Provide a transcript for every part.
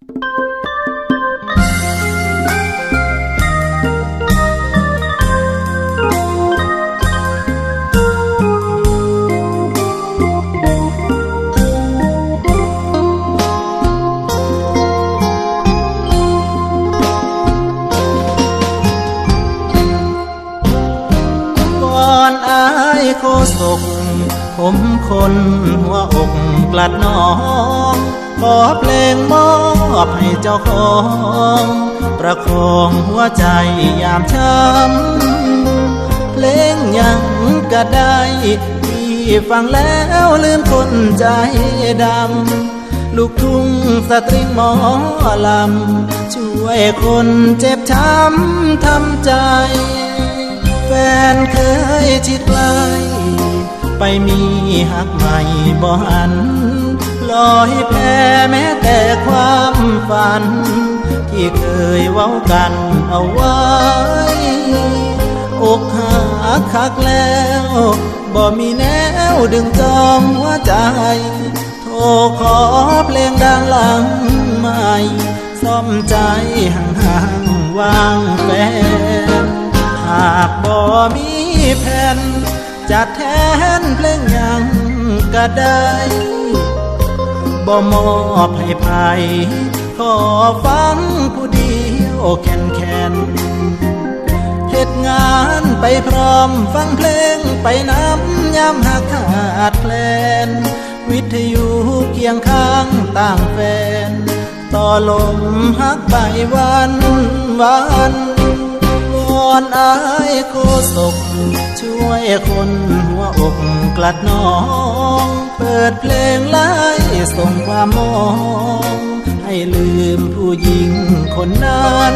ก่อนอายโคศกผมคนหัวอกกลัดน้องขอเพลงมอ อบให้เจ้าของ ประคองหัวใจยามช้ำเพลงยังก็ได้ที่ฟังแล้วลืมคนใจดำ ลูกทุ่งสตริงหมอลำ ช่วยคนเจ็บช้ำทำใจ แฟนเคยชิดไกลไปมีหักใหม่บ่หัน ลอยแพ้แม้แต่ความฝัน ที่เคยเว้ากันเอาไว้ อกหักคักแล้วบ่มีแนวดึงจองหัวใจ โทรขอเพลงดังหลังใหม่ซ่อมใจห่างๆวางแฟน หากบ่มีแผ่นจะแทนเพลงยังก็ได้ บ่มอบให้ไผขอฟังผู้เดียวแคนแคนเหตุงานไปพร้อมฟังเพลงไปน้ำย้ำหักขาดแคลน วิทยุเคียงข้างต่างแฟน ต่อลมหักไปวันวันวอนอายโคศก ช่วยคนหัวอกกลัดน้อง เปิดเพลงไล่ส่งความมอง ให้ลืมผู้หญิงคนนั้น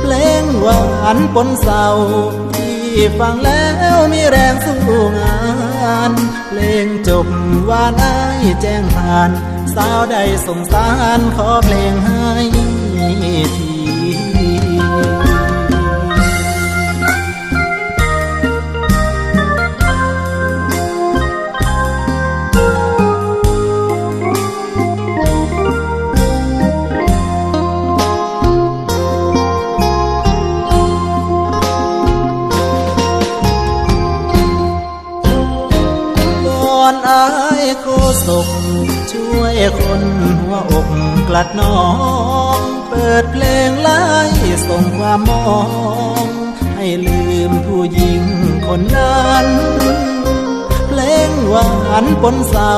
เพลงหวานปนเศร้าที่ฟังแล้วมีแรงสู้งาน เพลงจบหวานอ้าแจ้งผ่าน สาวใดสงสารขอเพลงให้ที ก่อนอายโคศกช่วยคนหัวอกกลัดน้อง เปิดเพลงไล่ส่งความมอง ให้ลืมผู้หญิงคนนั้น เพลงหวานปนเศร้า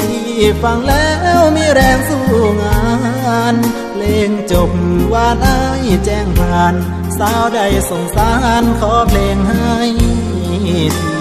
ที่ฟังแล้วมีแรงสู้งาน เพลงจบวานอายแจ้งผ่าน สาวใดสงสารขอเพลงให้ที